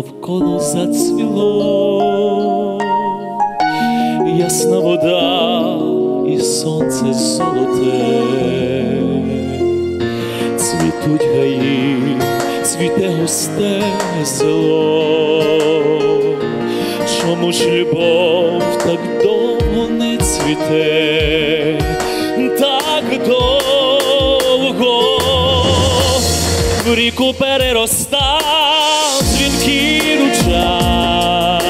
Навколо зацвіло, ясна вода і сонце золоте, цвітуть гаї, цвіте густе село, чому ж любов так довго не цвіте, так довго в ріку переростав дзвінкий ручай,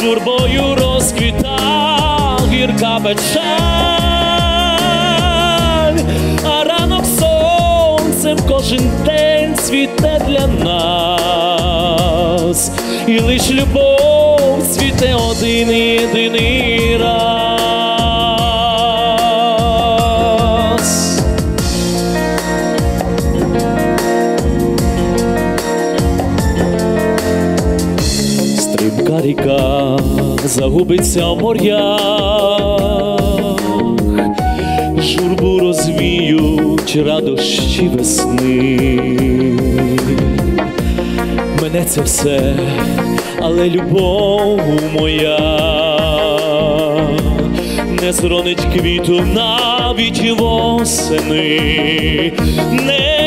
журбою розквітав гірка печаль, а ранок сонцем кожен день цвіте для нас, і лиш любов цвіте один єдиний раз. Стрімка ріка загубиться в морях, журбу розвіють радощі весни. Мене це все, але любов моя не зронить квіту навіть восени, не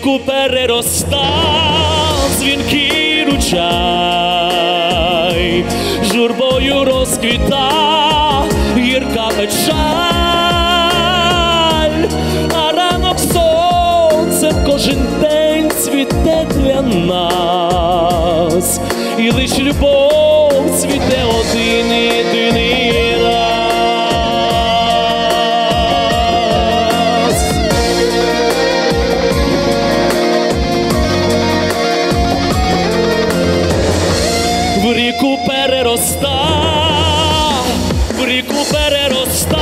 ріку переростав дзвінкий ручай, журбою розквіта гірка печаль, а ранок сонцем кожен день цвіте для нас, і лиш любов в ріку перероста, в ріку перероста,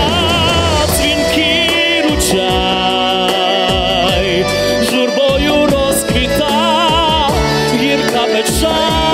дзвінкий ручай, журбою розквіта, гірка печаль,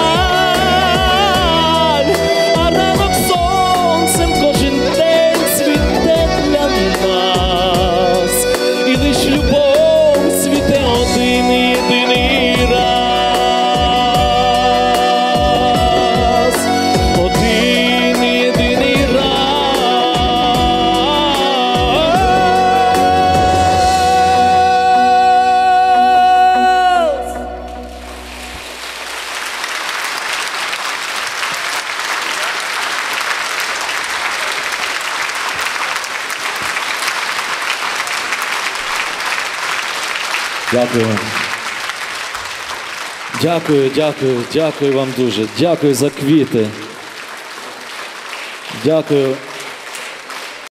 Дякую. Дякую, дякую, дякую вам дуже. Дякую за квіти. Дякую.